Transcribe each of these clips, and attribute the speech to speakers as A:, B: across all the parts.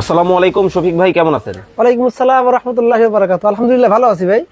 A: আসসালামু আলাইকুম শফিক ভাই কেমন আছেন?
B: ওয়ালাইকুম আসসালাম রহমতুল্লাহ বারাকাত আলহামদুলিল্লাহ ভালো আছি ভাই।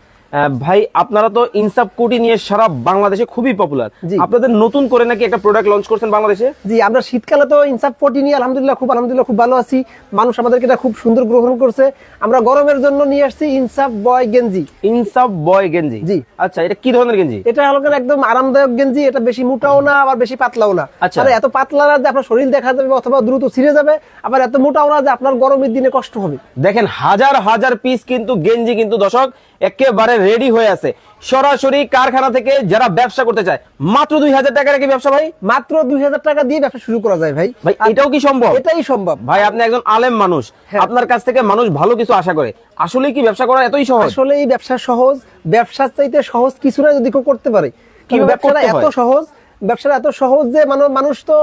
A: ভাই আপনারা তো ইনসাফ কোটি নিয়ে সারা বাংলাদেশে খুবই পপুলার আপনাদের নতুন করে নাকি একটা প্রোডাক্ট লঞ্চ করছেন বাংলাদেশে?
B: জি আমরা শীতকালে তো ইনসাফ পটি নিয়ে আলহামদুলিল্লাহ খুব আলহামদুলিল্লাহ খুব ভালো আছি। মানুষ আমাদেরকে এটা খুব সুন্দর গ্রহণ করছে। আমরা গরমের জন্য নিয়ে আসছি ইনসাফ বয় গেঞ্জি।
A: ইনসাফ বয় গেঞ্জি?
B: জি।
A: আচ্ছা এটা কি ধরনের গেঞ্জি?
B: এটা হলো একদম আরামদায়ক গেঞ্জি এটা বেশি মোটাও না আবার বেশি পাতলাও না।
A: আচ্ছা।
B: এত পাতলা না যে আপনার শরীর দেখা যাবে অথবা দ্রুত ছিঁড়ে যাবে আবার এত মোটাও না যে আপনার গরমের দিনে কষ্ট হবে।
A: দেখেন হাজার হাজার পিস কিন্তু গেঞ্জি কিন্তু দর্শক একেবারে রেডি হয়ে আছে। সরাসরি কারখানা থেকে যারা ব্যবসা করতে চায় মাত্র দুই হাজার টাকা রেখে ব্যবসা ভাই?
B: মাত্র দুই হাজার টাকা দিয়ে ব্যবসা শুরু করা যায় ভাই।
A: ভাই এটাও কি সম্ভব?
B: এটাই সম্ভব।
A: ভাই আপনি একজন আলেম মানুষ।
B: হ্যাঁ।
A: আপনার কাছ থেকে মানুষ ভালো কিছু আশা করে। আসলে কি ব্যবসা করা এতই সহজ?
B: আসলে এই ব্যবসা সহজ। ব্যবসার চাইতে সহজ কিছু না যদি কেউ করতে পারে। ব্যবসাটা এত সহজ ব্যবসাটা এত সহজ যে মানে মানুষ তো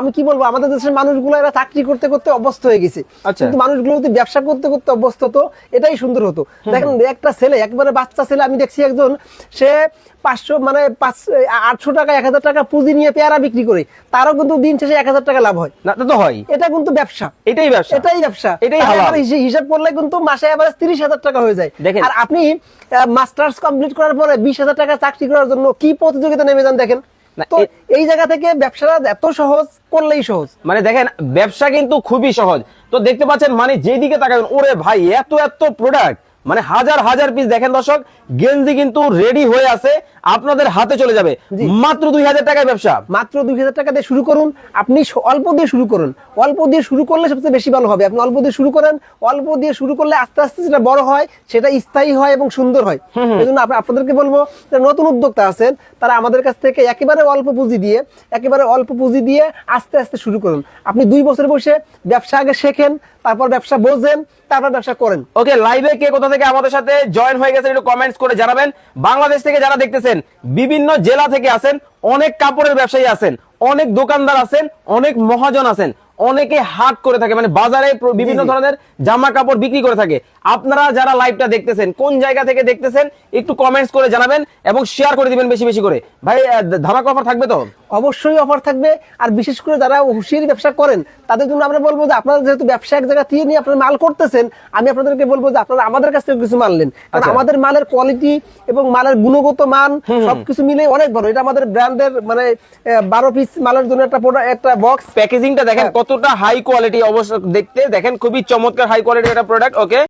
B: আমি কি বলব আমাদের দেশের মানুষগুলো এরা চাকরি করতে করতে অভ্যস্ত হয়ে গেছে।
A: আচ্ছা।
B: কিন্তু মানুষগুলো যদি ব্যবসা করতে করতে অভ্যস্ত হতো এটাই সুন্দর হতো। দেখেন একটা ছেলে একবারে বাচ্চা ছেলে আমি দেখছি একজন সে পাঁচশো মানে পাঁচ আটশো টাকা এক হাজার টাকা পুঁজি নিয়ে পেয়ারা বিক্রি করে। তারও কিন্তু দিন শেষে এক হাজার টাকা লাভ হয়।
A: না তা হয়।
B: এটা কিন্তু ব্যবসা।
A: এটাই ব্যবসা।
B: এটাই ব্যবসা।
A: এটাই
B: হিসাব করলে কিন্তু মাসে আবার তিরিশ হাজার টাকা হয়ে যায়।
A: দেখেন।
B: আর আপনি মাস্টার্স কমপ্লিট করার পরে বিশ হাজার টাকা চাকরি করার জন্য কি প্রতিযোগিতা নেমে যান দেখেন। এই জায়গা থেকে ব্যবসাটা এত সহজ করলেই সহজ।
A: মানে দেখেন ব্যবসা কিন্তু খুবই সহজ। তো দেখতে পাচ্ছেন মানে যেদিকে তাকাবেন ওরে ভাই এত এত প্রোডাক্ট মানে হাজার হাজার পিস দেখেন দর্শক গেঞ্জি কিন্তু রেডি হয়ে আছে আপনাদের হাতে চলে যাবে। মাত্র দুই হাজার টাকায় ব্যবসা।
B: মাত্র দুই হাজার টাকা দিয়ে শুরু করুন আপনি অল্প দিয়ে শুরু করুন। অল্প দিয়ে শুরু করলে সবচেয়ে বেশি ভালো হবে। আপনি অল্প দিয়ে শুরু করেন অল্প দিয়ে শুরু করলে আস্তে আস্তে সেটা বড় হয় সেটা স্থায়ী হয় এবং সুন্দর হয়। এই জন্য আপনাদেরকে বলব যে নতুন উদ্যোক্তা আছেন তারা আমাদের কাছ থেকে একেবারে অল্প পুঁজি দিয়ে একেবারে অল্প পুঁজি দিয়ে আস্তে আস্তে শুরু করুন। আপনি দুই বছর বসে ব্যবসা আগে শেখেন তারপর ব্যবসা বোঝেন, তারপর ব্যবসা করেন।
A: ওকে লাইভে কে কোথা থেকে আমাদের সাথে জয়েন হয়ে গেছেন একটু কমেন্টস করে জানাবেন। বাংলাদেশ থেকে যারা দেখতেছেন, বিভিন্ন জেলা থেকে আছেন, অনেক কাপড়ের ব্যবসায়ী আছেন, অনেক দোকানদার আছেন, অনেক মহাজন আছেন। অনেকে হাট করে থাকে মানে বাজারে বিভিন্ন ধরনের জামা কাপড় বিক্রি করে থাকে। আপনারা যারা লাইভটা দেখতেছেন কোন জায়গা থেকে দেখতেছেন একটু কমেন্টস করে জানাবেন এবং শেয়ার করে দিবেন বেশি বেশি করে। ভাই ধামাকা অফার থাকবে তো?
B: অবশ্যই অফার থাকবে। আর বিশেষ করে যারা হুঁশিয়ারি ব্যবসা করেন তাদের জন্য আমরা বলব যে আপনারা যেহেতু ব্যবসা এক জায়গা থেকে নিয়ে আপনারা মাল করতেছেন আমি আপনাদেরকে বলব যে আপনারা আমাদের কাছ থেকে কিছু মাল নেন। কারণ
A: আচ্ছা।
B: আমাদের মালের কোয়ালিটি এবং মালের গুণগত মান সবকিছু মিলে অনেক বড়। এটা আমাদের ব্র্যান্ডের মানে বারো পিস মালের জন্য একটা একটা বক্স
A: প্যাকেজিংটা দেখেন
B: হ্যাঁ।
A: কতটা হাই কোয়ালিটি অবশ্য দেখতে দেখেন খুবই চমৎকার হাই কোয়ালিটির একটা প্রোডাক্ট ওকে